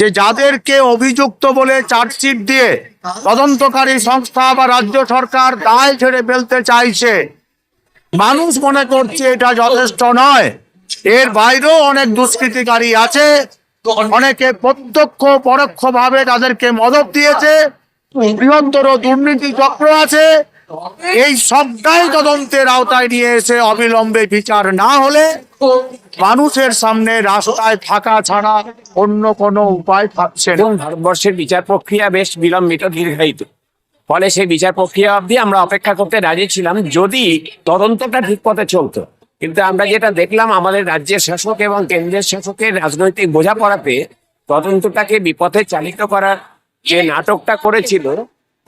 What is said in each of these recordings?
যে যাদেরকে অভিযুক্ত বলে চার্জশিট দিয়ে তদন্তকারী সংস্থা বা রাজ্য সরকার দায় ছেড়ে ফেলতে চাইছে, মানুষ মনে করছে এটা যথেষ্ট নয়। এর বাইরেও অনেক দুষ্কৃতিকারী আছে, অনেকে প্রত্যক্ষ পরোক্ষ ভাবে তাদেরকে মদত দিয়েছে, বৃহত্তর দুর্নীতি চক্র আছে এই সবটাই তদন্তের আওতায় নিয়ে এসে অবিলম্বে বিচার না হলে মানুষের সামনে রাস্তায় থাকা ছাড়া অন্য কোনো উপায় থাকছে না। ভারতবর্ষের বিচার প্রক্রিয়া বেশ বিলম্বিত, দীর্ঘায়িত। ফলে সেই বিচার প্রক্রিয়া অবধি আমরা অপেক্ষা করতে রাজি ছিলাম, যদি তদন্তটা ঠিক পথে চলতো। কিন্তু আমরা যেটা দেখলাম, আমাদের রাজ্যের শাসক এবং কেন্দ্রের শাসকের রাজনৈতিক বোঝাপড়াতে তদন্তটাকে বিপথে চালিত করার যে নাটকটা করেছিল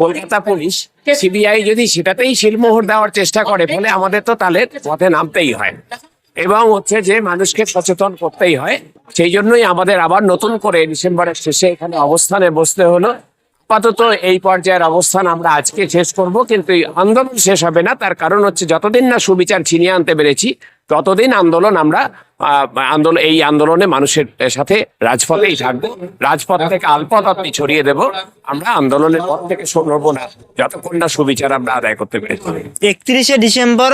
কলকাতা পুলিশ সিবিআই যদি সেটাতেই শিলমোহর দেওয়ার চেষ্টা করে ফলে আমাদের তো তাহলে পথে নামতেই হয়। এবং হচ্ছে যে মানুষকে সচেতন করতেই হয়। সেই জন্যই আমাদের আবার নতুন করে ডিসেম্বরের শেষে এখানে অবস্থানে বসতে হলো। আপাতত এই পর্যায়ের অবস্থান আমরা আজকে শেষ করব কিন্তু এই আন্দোলন শেষ হবে না। তার কারণ হচ্ছে যতদিন না সুবিচার ছিনিয়ে আনতে পেরেছি ততদিন আন্দোলন আমরা আন্দোলন এই আন্দোলনে মানুষের সাথে রাজপথেই থাকব রাজপথ থেকে আলপথ আপনি ছড়িয়ে দেব আমরা আন্দোলনের পর থেকে সরবো না যতক্ষণ না সুবিচার আমরা আদায় করতে পেরেছি। একত্রিশে ডিসেম্বর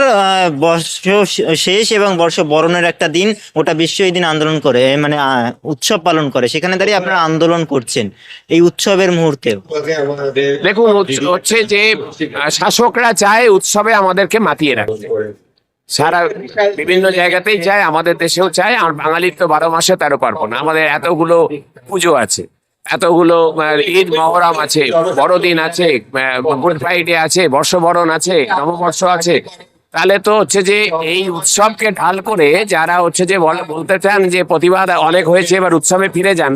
বর্ষ শেষ এবং বর্ষ বরণের একটা দিন ওটা বিশ্ব এই দিন আন্দোলন করে মানে উৎসব পালন করে। সেখানে দাঁড়িয়ে আপনারা আন্দোলন করছেন এই উৎসবের মুহূর্তে। দেখুন হচ্ছে- হচ্ছে যে শাসকরা চায় উৎসবে আমাদেরকে মাতিয়ে রাখতে। সারা বিভিন্ন জায়গাতেই চায় আমাদের দেশেও চায় আর বাঙালির তো বারো মাসে তেরো পার্বণ। আমাদের এতগুলো পুজো আছে, এতগুলো ঈদ মহরম আছে, বড়দিন আছে গুড ফ্রাইডে আছে, বর্ষবরণ আছে, নববর্ষ আছে। তাহলে তো হচ্ছে যে এই উৎসবকে ঢাল করে যারা হচ্ছে যে বলতে চান যে প্রতিবাদ অনেক হয়েছে, এবার উৎসবে ফিরে যান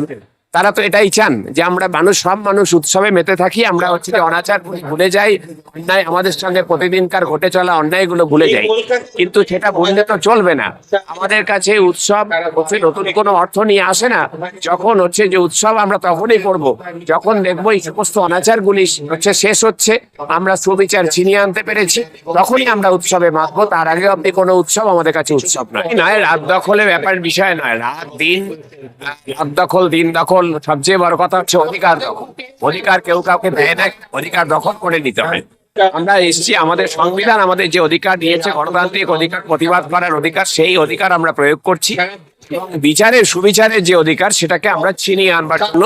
তারা তো এটাই চান যে আমরা মানুষ, সব মানুষ উৎসবে মেতে থাকি, আমরা হচ্ছে যে অনাচার ভুলে যাই, অন্যায় আমাদের সঙ্গে প্রতিদিনকার ঘটে চলা অন্যায়গুলো ভুলে যাই। কিন্তু সেটা বললে তো চলবে না। আমাদের কাছে উৎসব নতুন কোনো অর্থ নিয়ে আসে না। যখন হচ্ছে যে উৎসব আমরা তখনই করব। যখন দেখব এই সমস্ত অনাচারগুলি হচ্ছে শেষ হচ্ছে, আমরা সুবিচার ছিনিয়ে আনতে পেরেছি, তখনই আমরা উৎসবে মাতবো। তার আগে অব্দি কোনো উৎসব আমাদের কাছে উৎসব নয়। নয় রাত দখলে ব্যাপার, বিষয় নয়। রাত, দিন, রাত দখল, দিন দখল সবচেয়ে বড় কথা হচ্ছে অধিকার। অধিকার কেউ কাউকে দেয় না, অধিকার দখল করে নিতে হয়। আমরা এসেছি, আমাদের সংবিধান আমাদের যে অধিকার দিয়েছে, গণতান্ত্রিক অধিকার, প্রতিবাদ করার অধিকার, সেই অধিকার আমরা প্রয়োগ করছি। বিচারের সুবিচারের যে অধিকার, সেটাকে আমরা ছিনিয়ে আনবার জন্য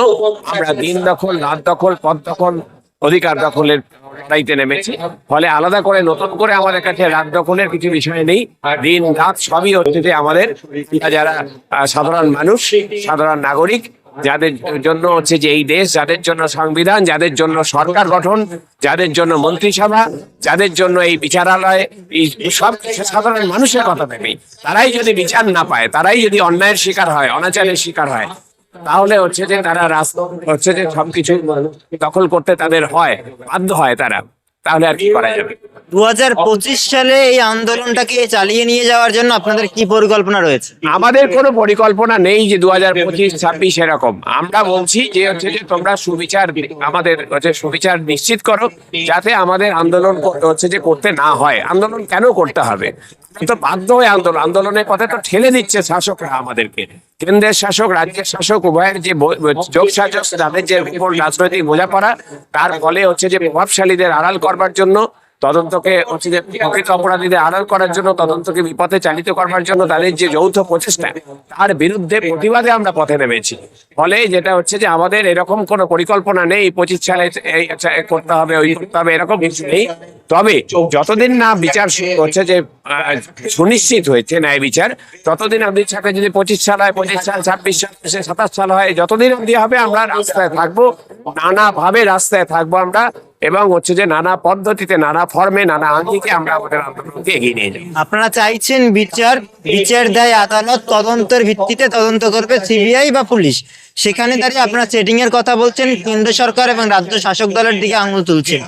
আমরা দিন দখল, রাত দখল, পথ দখল, অধিকার দখলের লড়াইতে নেমেছি। ফলে আলাদা করে, নতুন করে আমাদের কাছে রাত দখলের কিছু বিষয় নেই। দিন, রাত সবই হচ্ছে আমাদের। যারা সাধারণ মানুষ, সাধারণ নাগরিক যাদের জন্য হচ্ছে যে এই দেশ, যাদের জন্য সংবিধান, যাদের জন্য সরকার গঠন, যাদের জন্য মন্ত্রিসভা, যাদের জন্য এই বিচারালয়, এই সব সাধারণ মানুষের কথা ভেবেই তারাই যদি বিচার না পায়, তারাই যদি অন্যায়ের শিকার হয়, অনাচারের শিকার হয়, তাহলে হচ্ছে যে তারা রাস্তা হচ্ছে যে সবকিছু দখল করতে তাদের হয়, বাধ্য হয় তারা। তাহলে আর কি করা যাবে? দু হাজার পঁচিশ সালে এই আন্দোলনটাকে চালিয়ে নিয়ে যাওয়ার জন্য আপনাদের কি পরিকল্পনা রয়েছে? আমাদের কোনো পরিকল্পনা নেই যে দু হাজার পঁচিশ ছাব্বিশ এরকম। আমরা বলছি যে হচ্ছে যে তোমরা সুবিচার আমাদের হচ্ছে সুবিচার নিশ্চিত করো যাতে আমাদের আন্দোলন হচ্ছে যে করতে না হয়। আন্দোলন কেন করতে হবে? তো বাধ্য হয়ে আন্দোলন আন্দোলনের কথা তো ঠেলে দিচ্ছে শাসকরা আমাদেরকে। কেন্দ্রের শাসক রাজ্যের শাসক উভয়ের যে যোগ শাসক তাদের যে উপর রাজনৈতিক বোঝাপড়া তার ফলে হচ্ছে যে প্রভাবশালীদের আড়াল করবার জন্য তদন্তকে প্রকৃত অপরাধীদের আড়াল করার জন্য তদন্তকে বিপথে চালিত করবার জন্য তাদের যে যৌথ প্রচেষ্টা তার বিরুদ্ধে প্রতিবাদে আমরা পথে নেমেছি। ফলে যেটা হচ্ছে যে আমাদের এরকম কোনো পরিকল্পনা নেই পঁচিশ সালে আচ্ছা, করতে হবে ওই করতে হবে এরকম কিছু নেই। তবে যতদিন না বিচার হচ্ছে যে সুনিশ্চিত হয়েছে ন্যায় বিচার ততদিন অব্দি সাথে যদি পঁচিশ সাল হয় পঁচিশ সাল ছাব্বিশ সাল সাতাশ সাল হয় যতদিন অব্দি হবে আমরা রাস্তায় থাকব নানা ভাবে রাস্তায় থাকব আমরা। এবং হচ্ছে যে নানা পদ্ধতিতে নানা ফর্মে নানা আঙ্গিকে আমরা আমাদের আন্দোলনকে এগিয়ে নিয়ে যাব। আপনারা চাইছেন বিচার বিচার দেয় আদালত তদন্তের ভিত্তিতে তদন্ত করবে সিবিআই বা পুলিশ। সেখানে দাঁড়িয়ে আপনারা সেটিং এর কথা বলছেন কেন্দ্র সরকার এবং রাজ্য শাসক দলের দিকে আঙুল তুলছেন।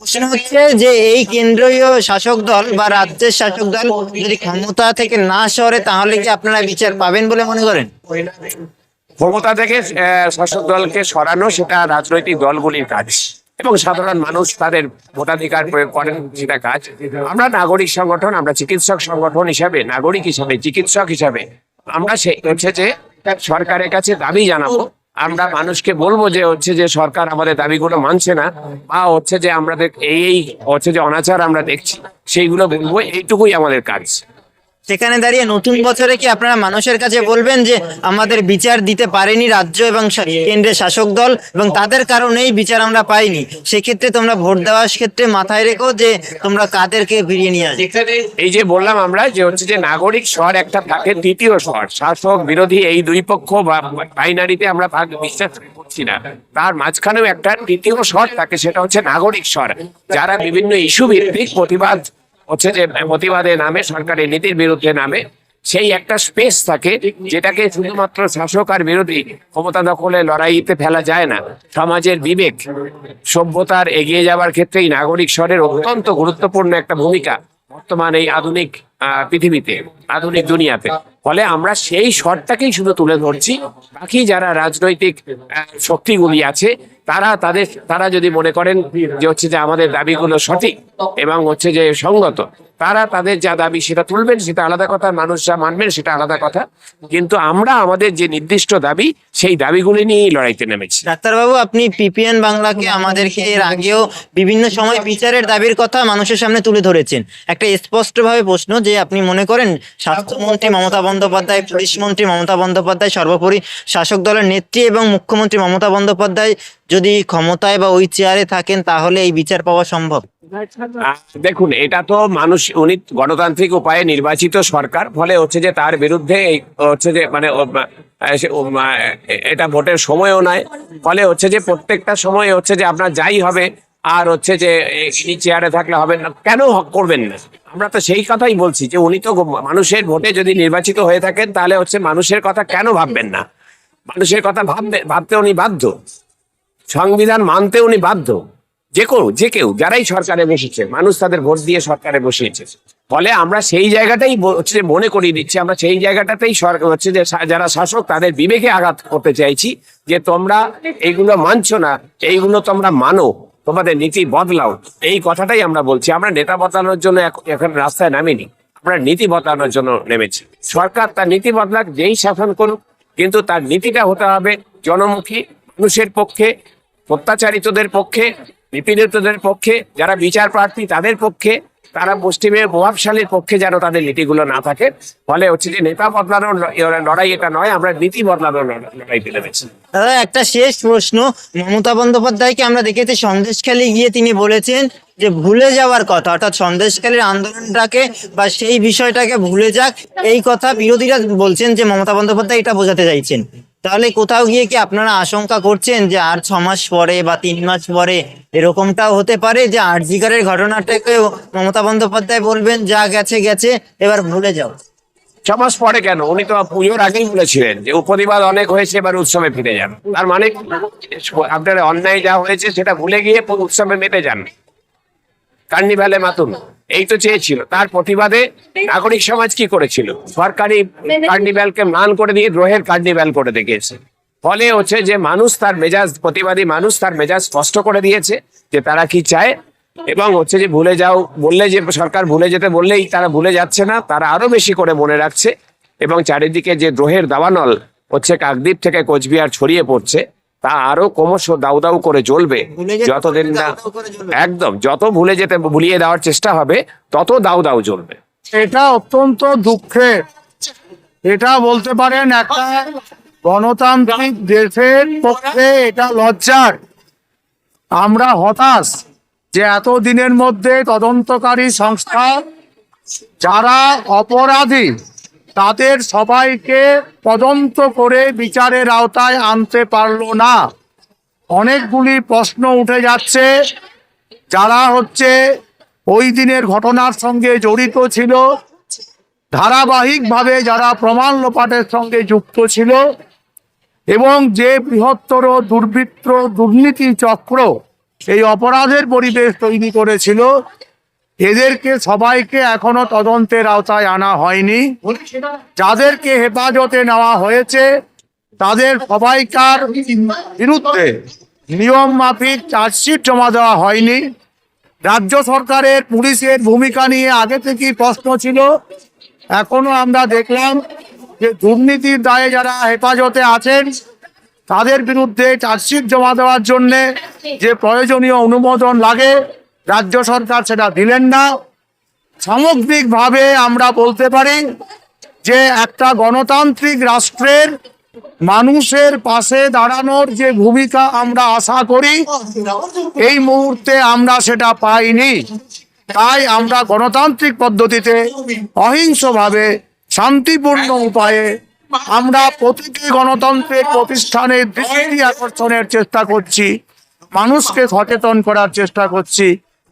প্রশ্ন হচ্ছে যে এই কেন্দ্রীয় শাসক দল বা রাজ্যের শাসক দল যদি ক্ষমতা থেকে না সরে তাহলে কি আপনারা বিচার পাবেন বলে মনে করেন? ক্ষমতা থেকে শাসক দলকে সরানো সেটা রাজনৈতিক দলগুলির কাজ। এবং সাধারণ মানুষ তাদের ভোটাধিকার প্রয়োগ করেন সেটা কাজ। আমরা নাগরিক সংগঠন, আমরা চিকিৎসক সংগঠন হিসাবে, নাগরিক হিসাবে, চিকিৎসক হিসাবে, আমরা সে হচ্ছে যে সরকারের কাছে দাবি জানাব। আমরা মানুষকে বলব যে হচ্ছে যে সরকার আমাদের দাবিগুলো মানছে না, বা হচ্ছে যে এই এই হচ্ছে যে অনাচার আমরা দেখছি, সেইগুলো বলব, এইটুকুই আমাদের কাজ। সেখানে দাঁড়িয়ে নতুন বছরে কি আপনারা মানুষের কাছে বলবেন যে আমাদের বিচার দিতে পারেনি রাজ্য এবং কেন্দ্রের শাসক দল এবং তাদের কারণেই বিচার আমরা পাইনি? সেক্ষেত্রে তোমরা ভোট দেওয়ার ক্ষেত্রে মাথায় রেখো যে তোমরা কাদেরকে ফিরিয়ে নিয়ে আসবে? এই যে বললাম আমরা যে হচ্ছে যে নাগরিক স্বর একটা থাকে তৃতীয় স্বর শাসক বিরোধী এই দুই পক্ষ বা বাইনারিতে আমরা ভাগ বিশ্বাস তার মাঝখানেও একটা তৃতীয় স্বর থাকে, সেটা হচ্ছে নাগরিক স্বর যারা বিভিন্ন ইস্যু ভিত্তিক প্রতিবাদ হচ্ছে যে প্রতিবাদের নামে, সরকারের নীতির বিরুদ্ধে নামে, সেই একটা স্পেস থাকে যেটাকে শুধুমাত্র শাসক আর বিরোধী ক্ষমতা দখলে লড়াইতে ফেলা যায় না। সমাজের বিবেক, সভ্যতার এগিয়ে যাওয়ার ক্ষেত্রে এই নাগরিক স্বরের অত্যন্ত গুরুত্বপূর্ণ একটা ভূমিকা। বর্তমান এই আধুনিক পৃথিবীতে, আধুনিক দুনিয়াতে। ফলে আমরা সেই স্বরটাকেই শুধু তুলে ধরছি। বাকি যারা রাজনৈতিক শক্তিগুলি আছে, তারা তাদের, তারা যদি মনে করেন যে হচ্ছে যে আমাদের দাবিগুলো সঠিক এবং হচ্ছে যে সঙ্গত, তারা তাদের যা দাবি সেটা তুলবেন, সেটা আলাদা কথা, মানুষ যা মানবেন সেটা আলাদা কথা। কিন্তু আমরা আমাদের যে নির্দিষ্ট দাবি, সেই দাবিগুলি নিয়েই লড়াইতে নেমেছি। ডাক্তারবাবু, আপনি পিপিএন বাংলাকে আমাদেরকে এর আগেও বিভিন্ন সময় বিচারের দাবির কথা মানুষের সামনে তুলে ধরেছেন। একটা স্পষ্টভাবে প্রশ্ন যে আপনি মনে করেন স্বাস্থ্যমন্ত্রী মমতা বন্দ্যোপাধ্যায় পুলিশ মন্ত্রী মমতা বন্দ্যোপাধ্যায়, সর্বোপরি শাসক দলের নেত্রী এবং মুখ্যমন্ত্রী মমতা বন্দ্যোপাধ্যায় যদি ক্ষমতায় বা ওই চেয়ারে থাকেন, তাহলে এই বিচার পাওয়া সম্ভব। দেখুন, এটা তো মানুষ, উনি গণতান্ত্রিক উপায়ে নির্বাচিত সরকার, ফলে হচ্ছে যে তার বিরুদ্ধে হচ্ছে যে মানে এটা ভোটের সময়ও নয় ফলে হচ্ছে যে প্রত্যেকটা সময় হচ্ছে যে আপনার যাই হবে আর হচ্ছে যে ইনি চেয়ারে থাকলে হবে না। কেন করবেন না? আমরা তো সেই কথাই বলছি যে, উনি তো মানুষের ভোটে যদি নির্বাচিত হয়ে থাকেন, তাহলে হচ্ছে মানুষের কথা কেন ভাববেন না? মানুষের কথা ভাববে, ভাবতে উনি বাধ্য। সংবিধান মানতে উনি বাধ্য। যে কেউ যে কেউ, যারাই সরকারে বসেছে, মানুষ তাদের ভোট দিয়ে সরকারে বসিয়েছে। ফলে আমরা সেই জায়গাটাই হচ্ছে মনে করিয়ে দিচ্ছি, আমরা সেই জায়গাটাতেই সরকার হচ্ছে যে যারা শাসক, তাদের বিবেকে আঘাত করতে চাইছি যে তোমরা এইগুলো মানছো না, এইগুলো তোমরা মানো। তোমাদের নীতি বদলাও। এই কথাটাই আমরা বলছি। আমরা নেতা বদলানোর জন্য এখ- এখন রাস্তায় নামিনি। আমরা নীতি বদলানোর জন্য নেমেছি। সরকার তার নীতি বদলাক, যেই শাসন করুক, কিন্তু তার নীতিটা হতে হবে জনমুখী, মানুষের পক্ষে, অত্যাচারিতদের পক্ষে, নিপীড়িতদের পক্ষে, যারা বিচার প্রার্থী তাদের পক্ষে তারা মুসলিমের প্রভাবশালীর পক্ষে যেন তাদের নীতিগুলো না থাকে। ফলে হচ্ছে যে নেতা বদলানোর লড়াই এটা নয়, আমরা নীতি বদলানোর লড়- লড়াইতে নেমেছি দাদা, একটা শেষ প্রশ্ন। মমতা বন্দ্যোপাধ্যায়কে আমরা দেখেছি সন্দেশখালী গিয়ে তিনি বলেছেন যে ভুলে যাওয়ার কথা, অর্থাৎ সন্দেশখালীর আন্দোলনটাকে বা সেই বিষয়টাকে ভুলে যাক। এই কথা বিরোধীরা বলছেন যে মমতা বন্দ্যোপাধ্যায় এটা বোঝাতে চাইছেন। তাহলে কোথাও গিয়ে কি আপনারা আশঙ্কা করছেন যে আর ছ মাস পরে বা তিন মাস পরে এরকমটাও হতে পারে? যে আরজিকারের ঘটনাটাকেও মমতা বন্দ্যোপাধ্যায় বলবেন, যা গেছে গেছে, এবার ভুলে যাও ছমাস পরে কেন? উনি তো পুজোর আগেই বলেছিলেন যে উপরিবাদ অনেক হয়েছে, এবার উৎসবে ফিরে যান। তার মানে আপনার অন্যায় যা হয়েছে, সেটা ভুলে গিয়ে উৎসবে মেতে যান। কার্নিভালে মাতুন। এই তো চেয়েছিল। তার প্রতিবাদে নাগরিক সমাজ কি করেছিল? সরকারি কার্নিভ্যালকে ম্লান করে দিয়ে গ্রহের কার্নিভ্যাল করে দেখিয়েছে। ফলে হচ্ছে যে মানুষ তার মেজাজ প্রতিবাদী মানুষ তার মেজাজ স্পষ্ট করে দিয়েছে যে তারা কি চায় এবং হচ্ছে যে ভুলে যাও বললে যে সরকার ভুলে যেতে বললেই তারা ভুলে যাচ্ছে না তারা আরও বেশি করে মনে রাখছে এবং চারিদিকে যে দ্রোহের দাবানল হচ্ছে কাকদ্বীপ থেকে কোচবিহার ছড়িয়ে পড়ছে তা আরও ক্রমশ দাউ দাউ করে জ্বলবে। যতদিন না। একদম যত ভুলে যেতে ভুলিয়ে দেওয়ার চেষ্টা হবে তত দাউ দাউ জ্বলবে। এটা অত্যন্ত দুঃখের। এটা বলতে পারেন একটা গণতান্ত্রিক দেশের পক্ষে এটা লজ্জার। আমরা হতাশ যে এত দিনের মধ্যে তদন্তকারী সংস্থা যারা অপরাধী তাদের সবাইকে তদন্ত করে বিচারের আওতায় আনতে পারল না। অনেকগুলি প্রশ্ন উঠে যাচ্ছে। যারা হচ্ছে ওই দিনের ঘটনার সঙ্গে জড়িত ছিল, ধারাবাহিকভাবে যারা প্রমাণ লোপাটের সঙ্গে যুক্ত ছিল এবং যে বৃহত্তর দুর্বৃত্ত দুর্নীতি চক্র এই অপরাধের পরিবেশ তৈরি করেছিল এদেরকে সবাইকে এখনও তদন্তের আওতায় আনা হয়নি। যাদেরকে হেফাজতে নেওয়া হয়েছে, তাদের সবাইকার বিরুদ্ধে নিয়ম মাফিক চার্জশিট জমা দেওয়া হয়নি। রাজ্য সরকারের পুলিশের ভূমিকা নিয়ে আগে থেকেই প্রশ্ন ছিল। এখনও আমরা দেখলাম যে দুর্নীতির দায়ে যারা হেফাজতে আছেন, তাদের বিরুদ্ধে চার্জশিট জমা দেওয়ার জন্যে যে প্রয়োজনীয় অনুমোদন লাগে রাজ্য সরকার সেটা দিলেন না। সামগ্রিকভাবে আমরা বলতে পারি যে একটা গণতান্ত্রিক রাষ্ট্রের মানুষের পাশে দাঁড়ানোর যে ভূমিকা আমরা আশা করি, এই মুহূর্তে আমরা সেটা পাইনি। তাই আমরা গণতান্ত্রিক পদ্ধতিতে অহিংসভাবে, শান্তিপূর্ণ উপায়ে আমরা প্রতিটি গণতন্ত্রের প্রতিষ্ঠানের দৃষ্টি আকর্ষণের চেষ্টা করছি, মানুষকে সচেতন করার চেষ্টা করছি।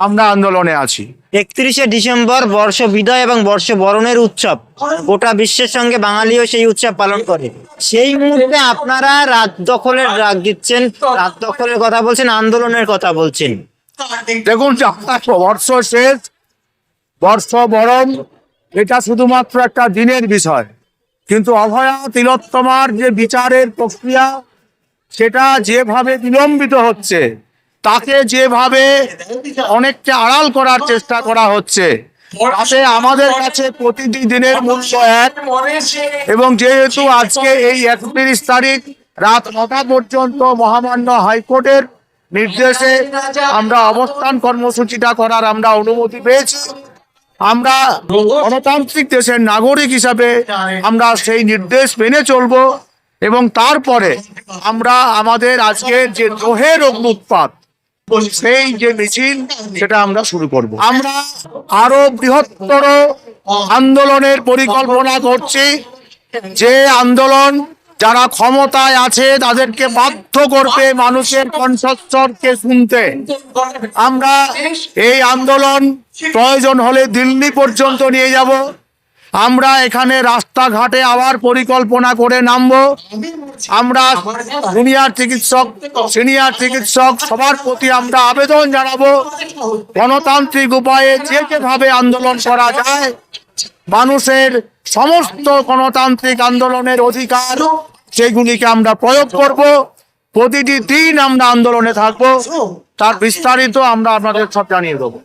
আমরা আন্দোলনে আছি। একত্রিশে ডিসেম্বর বর্ষ বিদায় এবং বর্ষ বরণের উৎসব। গোটা বিশ্বের সঙ্গে বাঙালিও সেই উৎসব পালন করে। সেই মুহূর্তে আপনারা রাত দখলের রাগ দিচ্ছেন রাত দখলের কথা বলছেন আন্দোলনের কথা বলছেন। দেখুন বর্ষ শেষ বর্ষ বরণ এটা শুধুমাত্র একটা দিনের বিষয়। কিন্তু অভয়া তিলোত্তমার যে বিচারের প্রক্রিয়া সেটা যেভাবে বিলম্বিত হচ্ছে তাকে যেভাবে অনেকটা আড়াল করার চেষ্টা করা হচ্ছে, তাতে আমাদের কাছে প্রতিটি দিনের মূল্য এক। এবং যেহেতু আজকে এই একত্রিশ তারিখ রাত নটা পর্যন্ত মহামান্য হাইকোর্টের নির্দেশে আমরা অবস্থান কর্মসূচিটা করার আমরা অনুমতি পেয়েছি। আমরা গণতান্ত্রিক দেশের নাগরিক হিসাবে আমরা সেই নির্দেশ মেনে চলব এবং তারপরে আমরা আমাদের আজকের যে দ্রোহের অগ্নুৎপাত সেই যে মিছিল, সেটা আমরা শুরু করব। আমরা আরও বৃহত্তর আন্দোলনের পরিকল্পনা করছি। যে আন্দোলন যারা ক্ষমতায় আছে, তাদেরকে বাধ্য করবে মানুষের কণ্ঠস্বরকে শুনতে। আমরা এই আন্দোলন প্রয়োজন হলে দিল্লি পর্যন্ত নিয়ে যাব। আমরা এখানে রাস্তাঘাটে আবার পরিকল্পনা করে নামবো। আমরা জুনিয়র চিকিৎসক, সিনিয়র চিকিৎসক, সবার প্রতি আমরা আবেদন জানাব। গণতান্ত্রিক উপায়ে যে যেভাবে আন্দোলন করা যায়, মানুষের সমস্ত গণতান্ত্রিক আন্দোলনের অধিকার, সেগুলিকে আমরা প্রয়োগ করব। প্রতিটি দিন আমরা আন্দোলনে থাকব। তার বিস্তারিত আমরা আপনাদের সব জানিয়ে দেবো।